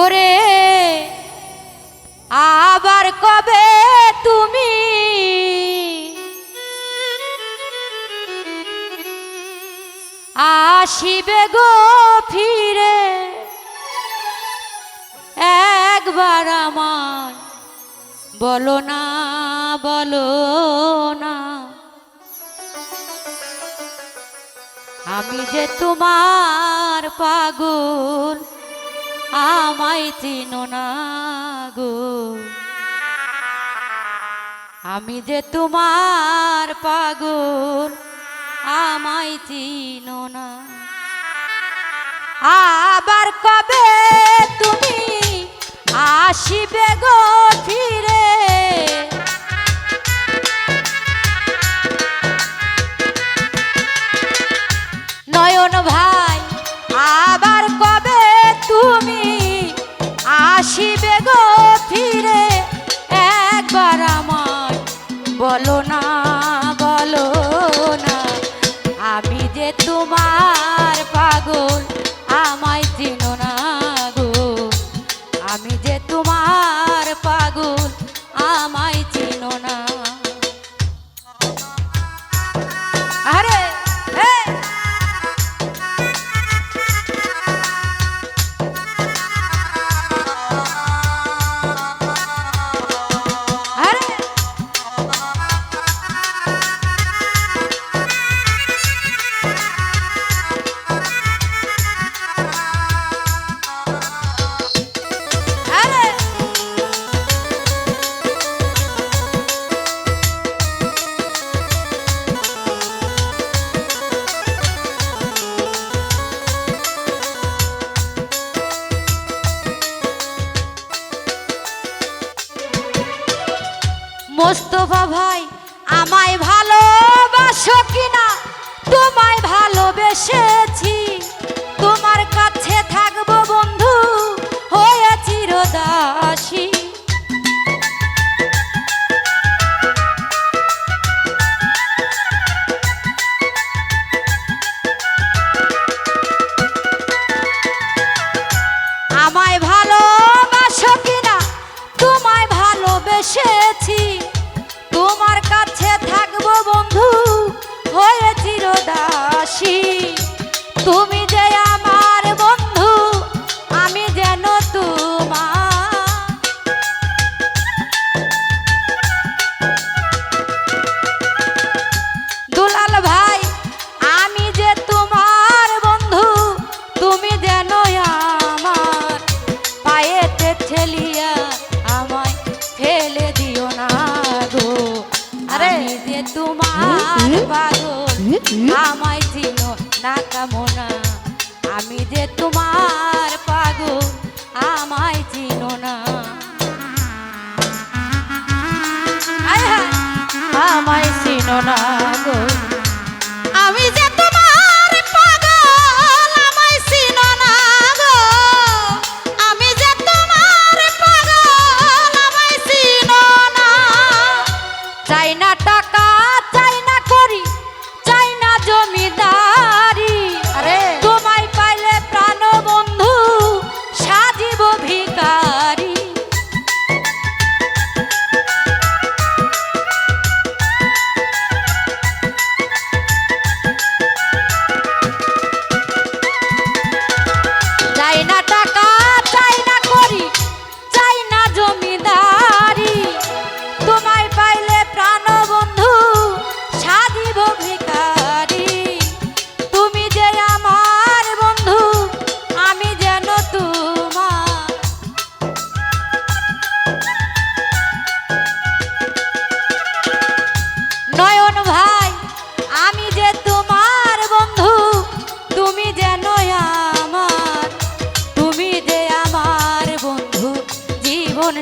ওরে, আবার কবে তুমি? আসিবে গো ফিরে, একবার আমার বলো না বলো না। আমি যে তোমার পাগল আমায় চিন গো। আমি যে তোমার পাগল, আমায় চিন না। আবার কবে তুমি আসিবে গো আসিবে গো মোস্তফা ভাই আমায় ভাই যে তোমার পাগল আমায় ছিল না কামনা। আমি যে তোমার পাগল আমায় ছিল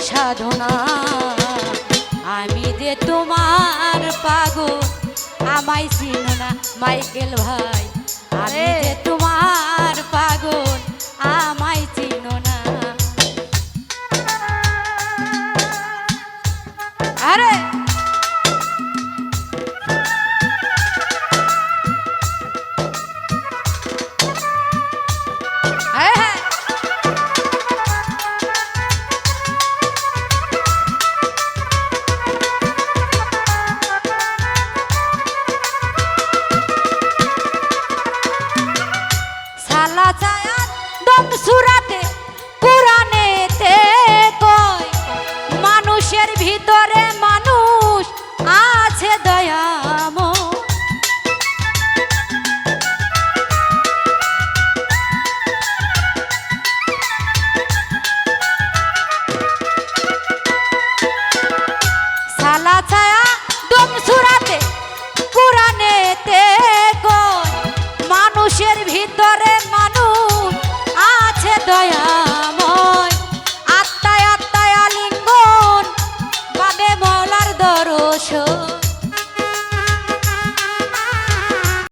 সাধনা। আমি যে তোমার পাগো আমায় চিনো না মাইকেল ভাই। আমি যে তোমার পাগল